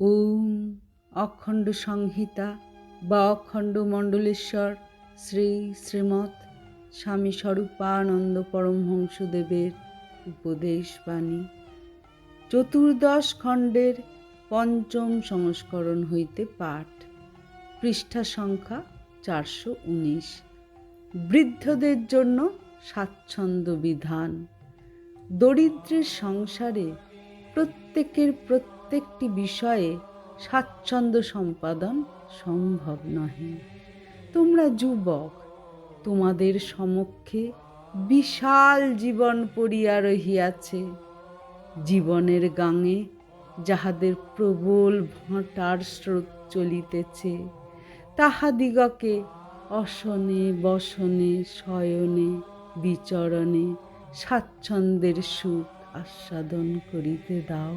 ওম অখণ্ড সংহিতা বা অখণ্ড মণ্ডলেশ্বর শ্রী শ্রীমৎ স্বামী স্বরূপানন্দ পরমহংসদেবের উপদেশ বাণী। চতুর্দশ খণ্ডের পঞ্চম সংস্করণ হইতে পাঠ। পৃষ্ঠা সংখ্যা চারশো উনিশ। বৃদ্ধদের জন্য স্বাচ্ছন্দ্য বিধান। দরিদ্রের সংসারে প্রত্যেকের প্রত্যেকটি বিষয়ে স্বাচ্ছন্দ্য সম্পাদন সম্ভব নহে। তোমরা যুবক, তোমাদের সমক্ষে বিশাল জীবন পড়িয়া রহিয়াছে। জীবনের গাঙে যাহাদের প্রবল ভাঁটার স্রোত চলিতেছে, তাহাদিগকে অসনে বসনে, শয়নে, বিচরণে স্বাচ্ছন্দ্যের সুখ আস্বাদন করিতে দাও।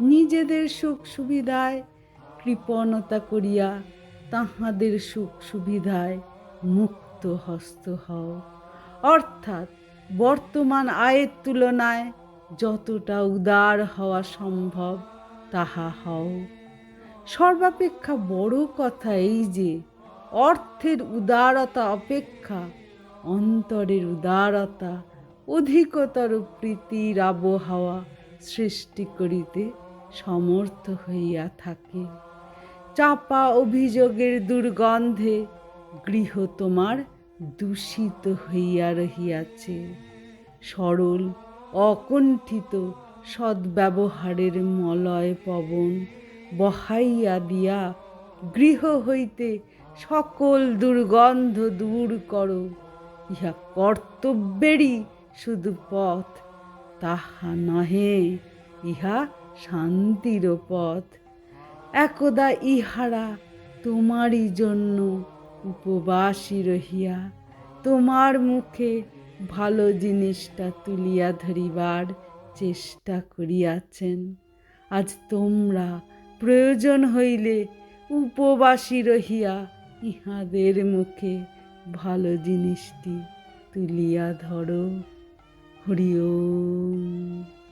নিজেদের সুখ সুবিধায় কৃপণতা করিয়া তাহাদের সুখ সুবিধায় মুক্ত হস্ত হও। অর্থাৎ বর্তমান আয়ের তুলনায় যতটা উদার হওয়া সম্ভব তাহা হও। সর্বাপেক্ষা বড় কথা এই যে, অর্থের উদারতা অপেক্ষা অন্তরের উদারতা অধিকতর প্রীতির আবহাওয়া সৃষ্টি করিতে সমর্থ হইয়া থাকে। চাপা অভিযোগের দুর্গন্ধে গৃহ তোমার দূষিত হইয়া রহিয়াছে। সরল, অকণ্ঠিত, সদ্ব্যবহারের মলয় পবন বহাইয়া দিয়া গৃহ হইতে সকল দুর্গন্ধ দূর করো। ইহা কর্তব্যেরই শুধু পথ, তাহা নহে, ইহা শান্তির পথ। একদা ইহারা তোমারই জন্য উপবাসী রহিয়া, তোমার মুখে ভালো জিনিসটা তুলিয়া ধরিবার চেষ্টা করিয়াছেন। আজ তোমরা প্রয়োজন হইলে উপবাসী রহিয়া ইহাদের মুখে ভালো জিনিসটি তুলিয়া ধরো। হরি ওম।